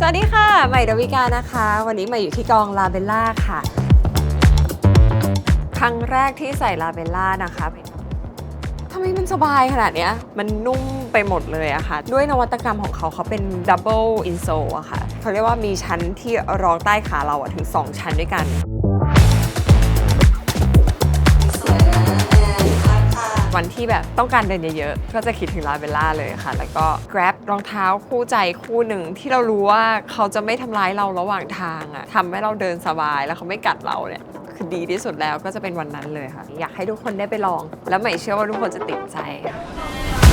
สวัสดีค่ะ ใหม่ดาวิกานะคะ วันนี้ใหม่อยู่ที่กองลาเบลล่าค่ะ ครั้งแรกที่ใส่ลาเบลล่านะคะทำไมมันสบายขนาดเนี้ย มันนุ่มไปหมดเลยอะค่ะ ด้วยนวัตกรรมของเขาเขาเป็นดับเบิลอินโซอะค่ะ เขาเรียกว่ามีชั้นที่รองใต้ขาเราอะถึง 2 ชั้นด้วยกัน วันที่แบบต้องการเดินเยอะๆ ก็จะคิดถึงลาเบลล่าเลยค่ะ แล้วก็ grab รองเท้าคู่ใจคู่หนึ่งที่เรารู้ว่าเขาจะไม่ทำร้ายเราระหว่างทางอะทำให้เราเดินสบายแล้วเขาไม่กัดเราเนี่ยคือดีที่สุดแล้วก็จะเป็นวันนั้นเลยค่ะ อยากให้ทุกคนได้ไปลอง แล้วใหม่เชื่อว่าทุกคนจะติดใจค่ะ